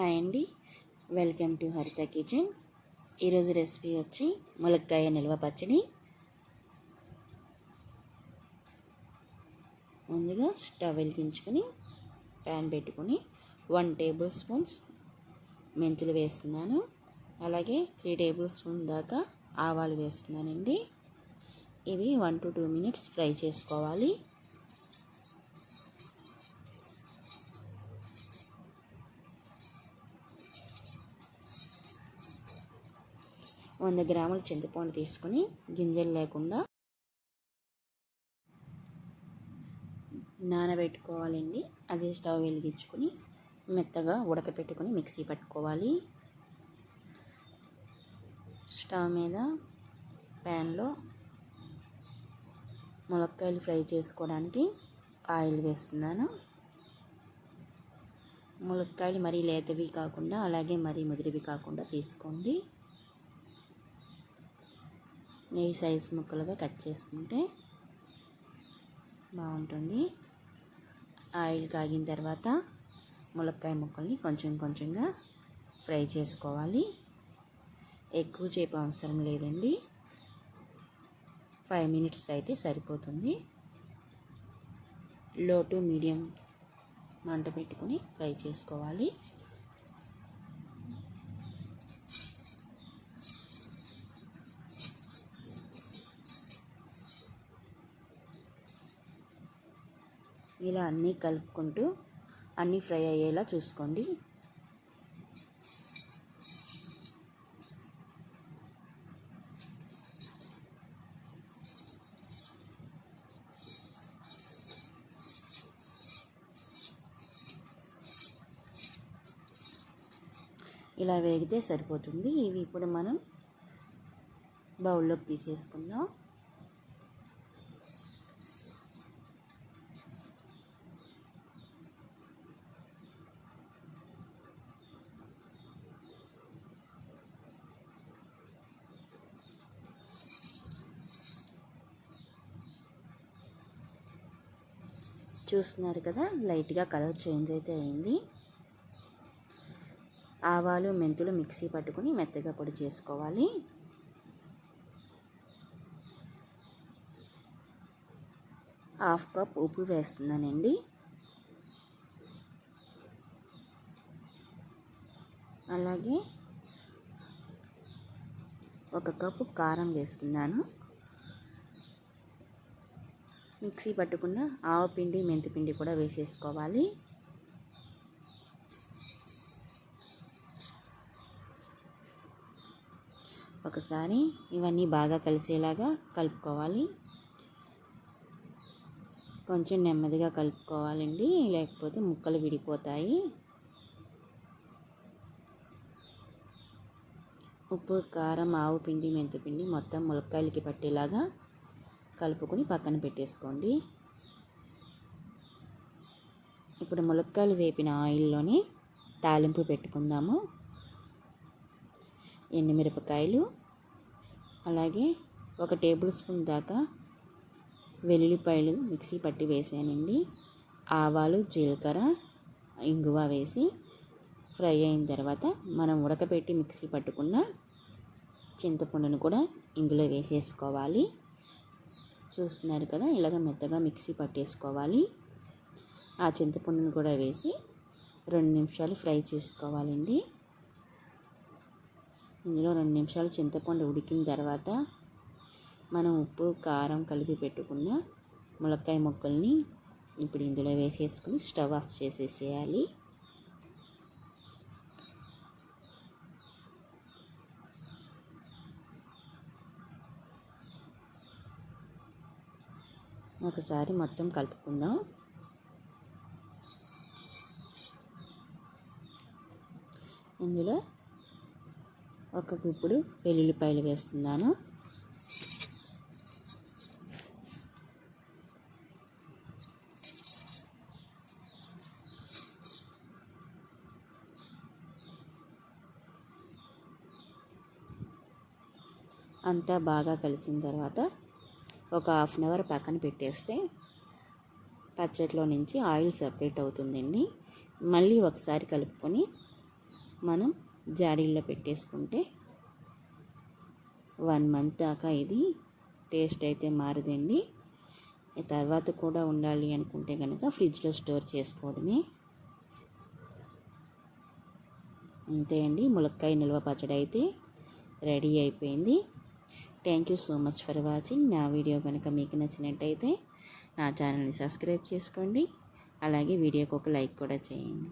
Hi అండి. Welcome to Haritha kitchen ఈరోజు recipe వచ్చి ములక్కాయ నిల్వ పచ్చడి. ముందుగా స్టవ్ వెలిగించుకొని ప్యాన్ పెట్టుకొని వన్ టేబుల్ స్పూన్స్ మెంతులు వేస్తున్నాను. అలాగే త్రీ టేబుల్ స్పూన్ దాకా ఆవాలు వేస్తున్నానండి. ఇవి one to two minutes fry చేసుకోవాలి. వంద గ్రాముల చింతపండు తీసుకొని గింజలు లేకుండా నానబెట్టుకోవాలండి. అది స్టవ్ వెలిగించుకొని మెత్తగా ఉడకపెట్టుకొని మిక్సీ పట్టుకోవాలి. స్టవ్ మీద ప్యాన్లో ములక్కాయలు ఫ్రై చేసుకోవడానికి ఆయిల్ వేస్తున్నాను. ములక్కాయలు మరీ లేతవి కాకుండా అలాగే మరీ ముదిరివి కాకుండా తీసుకోండి. ఈ సైజ్ ముక్కలుగా కట్ చేసుకుంటే బాగుంటుంది. ఆయిల్ కాగిన తర్వాత ములక్కాయ ముక్కల్ని కొంచెం కొంచెంగా ఫ్రై చేసుకోవాలి. ఎక్కువ చేపు అవసరం లేదండి. ఫైవ్ మినిట్స్ అయితే సరిపోతుంది. లో టు మీడియం మంట పెట్టుకుని ఫ్రై చేసుకోవాలి. ఇలా అన్నీ కలుపుకుంటూ అన్నీ ఫ్రై అయ్యేలా చూసుకోండి. ఇలా వేగితే సరిపోతుంది. ఇవి ఇప్పుడు మనం బౌల్లోకి తీసేసుకుందాం. చూస్తున్నారు కదా లైట్గా కలర్ చేంజ్ అయితే అయింది. ఆవాలు మెంతులు మిక్సీ పట్టుకుని మెత్తగా పొడి చేసుకోవాలి. హాఫ్ కప్ ఉప్పు వేస్తున్నానండి. అలాగే ఒక కప్పు కారం వేస్తున్నాను. మిక్సీ పట్టుకున్న ఆవపిండి మెంతిపిండి కూడా వేసేసుకోవాలి. ఒకసారి ఇవన్నీ బాగా కలిసేలాగా కలుపుకోవాలి. కొంచెం నెమ్మదిగా కలుపుకోవాలండి లేకపోతే ముక్కలు విడిపోతాయి. ఉప్పు కారం ఆవు పిండి మెంతిపిండి మొత్తం ములక్కాయలకి పట్టేలాగా కలుపుకొని పక్కన పెట్టేసుకోండి. ఇప్పుడు ములక్కాయలు వేపిన ఆయిల్లోనే తాలింపు పెట్టుకుందాము. ఎండుమిరపకాయలు అలాగే ఒక టేబుల్ స్పూన్ దాకా వెల్లుల్లిపాయలు మిక్సీ పట్టి వేసానండి. ఆవాలు జీలకర్ర ఇంగువ వేసి ఫ్రై అయిన తర్వాత మనం ఉడకపెట్టి మిక్సీ పట్టుకున్న చింతపండును కూడా ఇందులో వేసేసుకోవాలి. చూస్తున్నారు కదా ఇలాగ మెత్తగా మిక్సీ పట్టేసుకోవాలి. ఆ చింతపండును కూడా వేసి రెండు నిమిషాలు ఫ్రై చేసుకోవాలండి. ఇందులో రెండు నిమిషాలు చింతపండు ఉడికిన తర్వాత మనం ఉప్పు కారం కలిపి పెట్టుకున్న ములక్కాయ ముక్కల్ని ఇప్పుడు ఇందులో వేసేసుకుని స్టవ్ ఆఫ్ చేసేసేయాలి. ఒకసారి మొత్తం కలుపుకుందాం. ఇందులో ఒక గుప్పుడు వెల్లుల్లిపాయలు వేస్తున్నాను. అంతా బాగా కలిసిన తర్వాత ఒక హాఫ్ అన్ అవర్ పక్కన పెట్టేస్తే పచ్చడిలో నుంచి ఆయిల్ సపరేట్ అవుతుందండి మళ్ళీ ఒకసారి కలుపుకొని మనం జాడీల్లో పెట్టేసుకుంటే వన్ మంత్ దాకా ఇది టేస్ట్ అయితే మారదండి. తర్వాత కూడా ఉండాలి అనుకుంటే కనుక ఫ్రిడ్జ్లో స్టోర్ చేసుకోవడమే. అంతే అండి. ములక్కాయ నిల్వ పచ్చడి అయితే రెడీ అయిపోయింది. Thank you so much for watching నా వీడియో కనుక మీకు నచ్చినట్టయితే నా ఛానల్ని సబ్స్క్రైబ్ చేసుకోండి. అలాగే వీడియోకి ఒక లైక్ కూడా చేయండి.